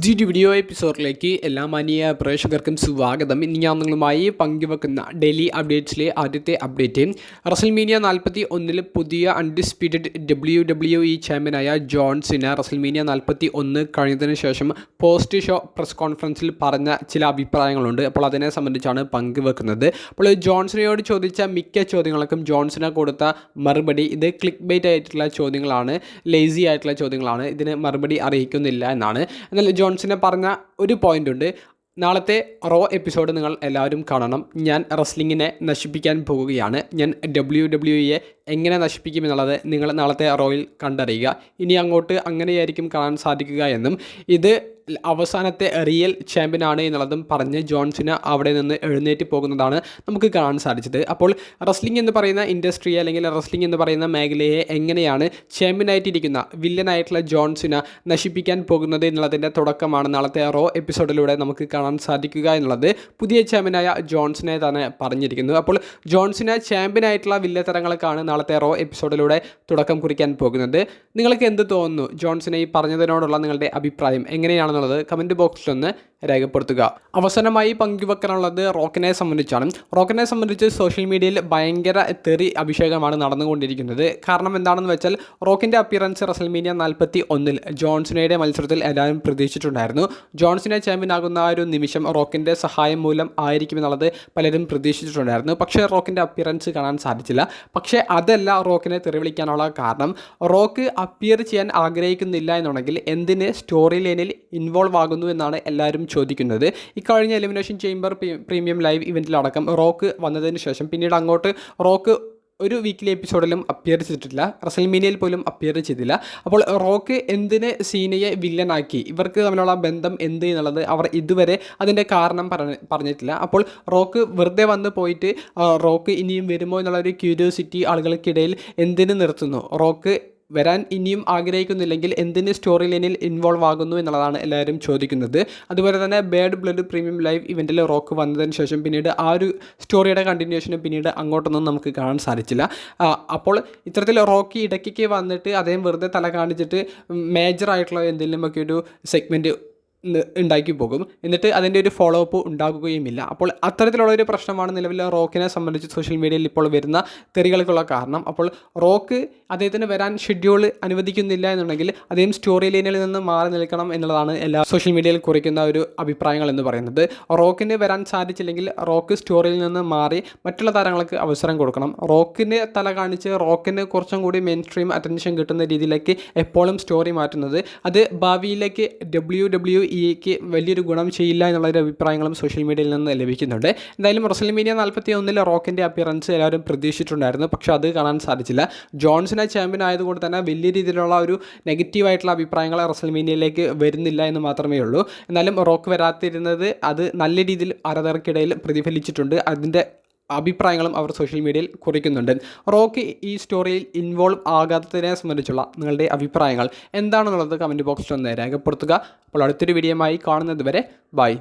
പുതിയൊരു വീഡിയോ എപ്പിസോഡിലേക്ക് എല്ലാ മാന്യ പ്രേക്ഷകർക്കും സ്വാഗതം. ഇനി ഞാൻ നിങ്ങളുമായി പങ്കുവെക്കുന്ന ഡെയിലി അപ്ഡേറ്റ്സിലെ ആദ്യത്തെ അപ്ഡേറ്റ്. റസൽമീനിയ നാൽപ്പത്തി ഒന്നിൽ പുതിയ അൺഡിസ്പ്യൂട്ടഡ് ഡബ്ല്യു ഡബ്ല്യു ഇ ചാമ്പ്യനായ ജോൺസിന് റസൽമീനിയ നാൽപ്പത്തി ഒന്ന് കഴിഞ്ഞതിന് ശേഷം പോസ്റ്റ് ഷോ പ്രസ് കോൺഫറൻസിൽ പറഞ്ഞ ചില അഭിപ്രായങ്ങളുണ്ട്. അപ്പോൾ അതിനെ സംബന്ധിച്ചാണ് പങ്കുവെക്കുന്നത്. അപ്പോൾ ജോൺസിനോട് ചോദിച്ച മിക്ക ചോദ്യങ്ങൾക്കും ജോൺസിനെ കൊടുത്ത മറുപടി ഇത് ക്ലിക്ക് ബൈറ്റ് ആയിട്ടുള്ള ചോദ്യങ്ങളാണ് ലേസി ആയിട്ടുള്ള ചോദ്യങ്ങളാണ്. ഇതിന് മറുപടി അറിയിക്കുന്നില്ല എന്നാണ്. എന്നാൽ ജോൺസനെ പറഞ്ഞ ഒരു പോയിന്റ് ഉണ്ട്. നാളത്തെ റോ എപ്പിസോഡ് നിങ്ങൾ എല്ലാവരും കാണണം. ഞാൻ റെസ്ലിങ്ങിനെ നശിപ്പിക്കാൻ പോകുകയാണ്. ഞാൻ ഡബ്ല്യു ഡബ്ല്യു ഇയെ എങ്ങനെ നശിപ്പിക്കും എന്നുള്ളത് നിങ്ങൾ നാളത്തെ റോയിൽ കണ്ടറിയുക. ഇനി അങ്ങോട്ട് അങ്ങനെയായിരിക്കും കാണാൻ സാധിക്കുക എന്നും. ഇത് അവസാനത്തെ റിയൽ ചാമ്പ്യനാണ് എന്നുള്ളതും പറഞ്ഞ് ജോൺസിന് അവിടെ നിന്ന് എഴുന്നേറ്റ് പോകുന്നതാണ് നമുക്ക് കാണാൻ സാധിച്ചത്. അപ്പോൾ റെസ്ലിംഗ് എന്ന് പറയുന്ന ഇൻഡസ്ട്രി അല്ലെങ്കിൽ റെസ്ലിംഗ് എന്ന് പറയുന്ന മേഖലയെ എങ്ങനെയാണ് ചാമ്പ്യനായിട്ടിരിക്കുന്ന വില്ലനായിട്ടുള്ള ജോൺസിന് നശിപ്പിക്കാൻ പോകുന്നത് എന്നുള്ളതിന്റെ തുടക്കമാണ് നാളത്തെ റോ എപ്പിസോഡിലൂടെ നമുക്ക് കാണാൻ സാധിക്കുക എന്നുള്ളത് പുതിയ ചാമ്പ്യനായ ജോൺസിനെ തന്നെ പറഞ്ഞിരിക്കുന്നു. അപ്പോൾ ജോൺസിനെ ചാമ്പ്യനായിട്ടുള്ള വില്ലത്തരങ്ങൾക്കാണ് നാളത്തെ റോ എപ്പിസോഡിലൂടെ തുടക്കം കുറിക്കാൻ പോകുന്നത്. നിങ്ങൾക്ക് എന്ത് തോന്നുന്നു? ജോൺസിനെ ഈ പറഞ്ഞതിനോടുള്ള നിങ്ങളുടെ അഭിപ്രായം എങ്ങനെയാണെന്നുള്ളത് കമന്റ് ബോക്സിലൊന്ന് രേഖപ്പെടുത്തുക. അവസാനമായി പങ്കുവെക്കാനുള്ളത് റോക്കിനെ സംബന്ധിച്ചാണ്. റോക്കിനെ സംബന്ധിച്ച് സോഷ്യൽ മീഡിയയിൽ ഭയങ്കര തെറി അഭിഷേകമാണ് നടന്നുകൊണ്ടിരിക്കുന്നത്. കാരണം എന്താണെന്ന് വെച്ചാൽ റോക്കിന്റെ അപ്പിയറൻസ് റസൽമീനിയ നാൽപ്പത്തി ഒന്നിൽ ജോൺസിനയുടെ മത്സരത്തിൽ എല്ലാവരും പ്രതീക്ഷിച്ചിട്ടുണ്ടായിരുന്നു. ജോൺസിനെ ചാമ്പ്യൻ ആകുന്ന ആ ഒരു നിമിഷം റോക്കിന്റെ സഹായം മൂലം ആയിരിക്കും എന്നുള്ളത് പലരും പ്രതീക്ഷിച്ചിട്ടുണ്ടായിരുന്നു. പക്ഷേ റോക്കിന്റെ അപ്പിയറൻസ് കാണാൻ സാധിച്ചില്ല. പക്ഷേ അതല്ല റോക്കിനെ തെറി വിളിക്കാനുള്ള കാരണം. റോക്ക് അപ്പിയർ ചെയ്യാൻ ആഗ്രഹിക്കുന്നില്ല എന്നുണ്ടെങ്കിൽ എന്തിന് സ്റ്റോറി ലൈനിൽ ഇൻവോൾവ് ആകുന്നു എന്നാണ് എല്ലാവരും ചോദിക്കുന്നത്. ഇക്കഴിഞ്ഞ എലിമിനേഷൻ ചേംബർ പ്രീമിയം ലൈവ് ഇവന്റിലടക്കം റോക്ക് വന്നതിന് ശേഷം പിന്നീട് അങ്ങോട്ട് റോക്ക് ഒരു വീക്കിലി എപ്പിസോഡിലും അപ്പിയർ ചെയ്തിട്ടില്ല. റസൽമീനിയയിൽ പോലും അപ്പിയർ ചെയ്തില്ല. അപ്പോൾ റോക്ക് എന്തിനെ സീനയെ വില്ലനാക്കി? ഇവർക്ക് തമ്മിലുള്ള ബന്ധം എന്ത് എന്നുള്ളത് അവർ ഇതുവരെ അതിന്റെ കാരണം പറഞ്ഞ പറഞ്ഞിട്ടില്ല. അപ്പോൾ റോക്ക് വെറുതെ വന്ന് പോയിട്ട് റോക്ക് ഇനിയും വരുമോ എന്നുള്ളൊരു ക്യൂരിയോസിറ്റി ആളുകൾക്കിടയിൽ എന്തിനു നിർത്തുന്നു? റോക്ക് വരാൻ ഇനിയും ആഗ്രഹിക്കുന്നില്ലെങ്കിൽ എന്തിന് സ്റ്റോറി ലൈനിൽ ഇൻവോൾവ് ആകുന്നു എന്നുള്ളതാണ് എല്ലാവരും ചോദിക്കുന്നത്. അതുപോലെ തന്നെ ബേഡ് ബ്ലഡ് പ്രീമിയം ലൈവ് ഇവന്റിൽ റോക്ക് വന്നതിന് ശേഷം പിന്നീട് ആ ഒരു സ്റ്റോറിയുടെ കണ്ടിന്യൂഷന് പിന്നീട് അങ്ങോട്ടൊന്നും നമുക്ക് കാണാൻ സാധിച്ചില്ല. അപ്പോൾ ഇത്തരത്തിൽ റോക്കി ഇടയ്ക്കൊക്കെ വന്നിട്ട് അദ്ദേഹം വെറുതെ തല കാണിച്ചിട്ട് മേജറായിട്ടുള്ള എന്തെങ്കിലുമൊക്കെ ഒരു സെഗ്മെന്റ് ഉണ്ടാക്കി പോകും. എന്നിട്ട് അതിന്റെ ഒരു ഫോളോ അപ്പ് ഉണ്ടാകുകയുമില്ല. അപ്പോൾ അത്തരത്തിലുള്ള ഒരു പ്രശ്നമാണ് നിലവിൽ റോക്കിനെ സംബന്ധിച്ച് സോഷ്യൽ മീഡിയയിൽ ഇപ്പോൾ വരുന്ന തെറികൾക്കുള്ള കാരണം. അപ്പോൾ റോക്ക് അദ്ദേഹത്തിന് വരാൻ ഷെഡ്യൂൾ അനുവദിക്കുന്നില്ല എന്നുണ്ടെങ്കിൽ അദ്ദേഹം സ്റ്റോറി ലൈനിൽ നിന്ന് മാറി നിൽക്കണം എന്നുള്ളതാണ് എല്ലാ സോഷ്യൽ മീഡിയയിൽ കുറിക്കുന്ന ഒരു അഭിപ്രായങ്ങൾ എന്ന് പറയുന്നത്. റോക്കിന് വരാൻ സാധിച്ചില്ലെങ്കിൽ റോക്ക് സ്റ്റോറിയിൽ നിന്ന് മാറി മറ്റുള്ള താരങ്ങൾക്ക് അവസരം കൊടുക്കണം. റോക്കിന് തല കാണിച്ച് റോക്കിന് കുറച്ചും കൂടി മെയിൻ സ്ട്രീം അറ്റൻഷൻ കിട്ടുന്ന രീതിയിലേക്ക് എപ്പോഴും സ്റ്റോറി മാറ്റുന്നത്. അത് ഭാവിയിലേക്ക് ഡബ്ല്യു ഡബ്ല്യു ഇക്ക് വലിയൊരു ഗുണം ചെയ്യില്ല എന്നുള്ളൊരു അഭിപ്രായങ്ങളും സോഷ്യൽ മീഡിയയിൽ നിന്ന് ലഭിക്കുന്നുണ്ട്. എന്തായാലും റസൽമീനിയ നാൽപ്പത്തി ഒന്നിൽ റോക്കിന്റെ അപ്പിയറൻസ് എല്ലാവരും പ്രതീക്ഷിച്ചിട്ടുണ്ടായിരുന്നു. പക്ഷേ അത് കാണാൻ സാധിച്ചില്ല. ജോൺസിനെ ചാമ്പ്യൻ ആയതുകൊണ്ട് തന്നെ വലിയ രീതിയിലുള്ള ഒരു നെഗറ്റീവായിട്ടുള്ള അഭിപ്രായങ്ങൾ റസൽ റസൽമീനിയയിലേക്ക് വരുന്നില്ല എന്ന് മാത്രമേ ഉള്ളൂ. എന്നാലും റോക്ക് വരാത്തിരുന്നത് അത് നല്ല രീതിയിൽ ആരാധകർക്കിടയിൽ പ്രതിഫലിച്ചിട്ടുണ്ട്. അതിന്റെ അഭിപ്രായങ്ങളും അവർ സോഷ്യൽ മീഡിയയിൽ കുറിക്കുന്നുണ്ട്. റോക്കി ഈ സ്റ്റോറിയിൽ ഇൻവോൾവ് ആകാത്തതിനെ സംബന്ധിച്ചുള്ള നിങ്ങളുടെ അഭിപ്രായങ്ങൾ എന്താണെന്നുള്ളത് കമന്റ് ബോക്സിൽ ഒന്ന് രേഖപ്പെടുത്തുക. അപ്പോൾ അടുത്തൊരു വീഡിയോയുമായി കാണുന്നത് വരെ ബൈ